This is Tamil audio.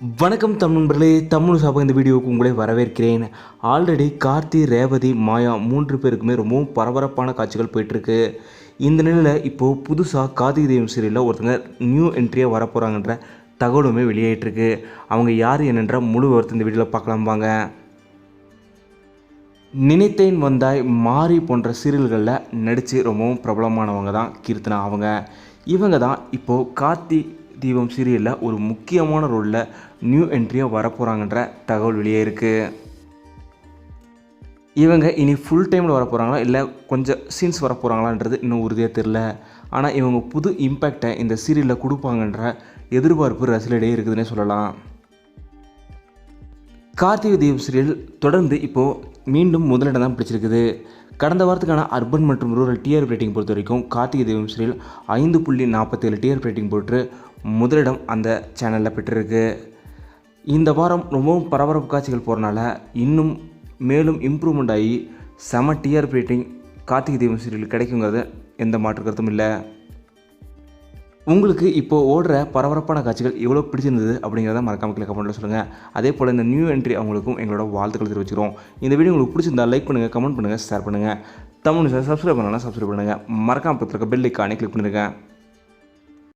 வணக்கம் தமிழ் நண்பர்களே தமிழ் சாபம் இந்த வீடியோவுக்கு உங்களை வரவேற்கிறேன். ஆல்ரெடி கார்த்தி ரேவதி மாயா மூன்று பேருக்குமே ரொம்பவும் பரபரப்பான காட்சிகள் போயிட்டுருக்கு. இந்த நிலையில் இப்போது புதுசாக கார்த்திகை தெய்வம் சீரியலில் ஒருத்தங்க நியூ என்ட்ரியாக வரப்போகிறாங்கன்ற தகவலுமே வெளியாயிட்டிருக்கு. அவங்க யார் என்னென்ற முழு விவரத்தை இந்த வீடியோவில் பார்க்கலாம் வாங்க. நினைத்தேன் வந்தாய் மாறி போன்ற சீரியல்களில் நடித்து ரொம்பவும் பிரபலமானவங்க தான் கீர்த்தனா அவங்க. இவங்க தான் இப்போது கார்த்தி தீபம் சீரியலில் ஒரு முக்கியமான ரோலில் நியூ என்ட்ரியாக வரப்போகிறாங்கன்ற தகவல் வெளியே இருக்குது இவங்க இனி ஃபுல் டைமில் வர போகிறாங்களா இல்லை கொஞ்சம் சீன்ஸ் வர போகிறாங்களான்றது இன்னும் உறுதியாக தெரில ஆனால் இவங்க புது இம்பேக்டை இந்த சீரியலில் கொடுப்பாங்கன்ற எதிர்பார்ப்பு ரசிகர்களிடையே இருக்குதுன்னே சொல்லலாம். கார்த்திகை தீபம் சீரியல் தொடர்ந்து இப்போது மீண்டும் முதலிடம் தான் பிடிச்சிருக்குது. கடந்த வாரத்துக்கான அர்பன் மற்றும் ரூரல் டிஆர் ரேட்டிங் பொறுத்த வரைக்கும் கார்த்திகை தீபம் சீரியல் ஐந்து புள்ளி நாற்பத்தேழு டிஆர் ரேட்டிங் போட்டு முதலிடம் அந்த சேனலில் பெற்றிருக்கு. இந்த வாரம் ரொம்பவும் பரபரப்பு காட்சிகள் போகிறனால இன்னும் மேலும் இம்ப்ரூவ்மெண்ட் ஆகி செம TR rating Karthigai Deepam serial கிடைக்குங்கிறது எந்த மாற்று கருத்தும் இல்லை. உங்களுக்கு இப்போ ஓடுற பரபரப்பான காட்சிகள் எவ்வளோ பிடிச்சிருந்தது அப்படிங்கிறத மறக்காமல் கிளிக் கமெண்ட்டில் சொல்லுங்கள் அதே போல் இந்த நியூ என்ட்ரி அவங்களுக்கும் எங்களோட வாழ்த்துக்கள் தெரிவிச்சுக்கிறோம். இந்த வீடியோ உங்களுக்கு பிடிச்சிருந்தா லைக் பண்ணுங்கள் கமெண்ட் பண்ணுங்கள் ஷேர் பண்ணுங்கள் தமிழ் சப்ஸ்கிரைப் பண்ணலாம் சப்ஸ்கிரைப் பண்ணுங்கள் மறக்காமல் பத்திரிக்க பெல் ஐக்கானே கிளிக் பண்ணிருக்கேன்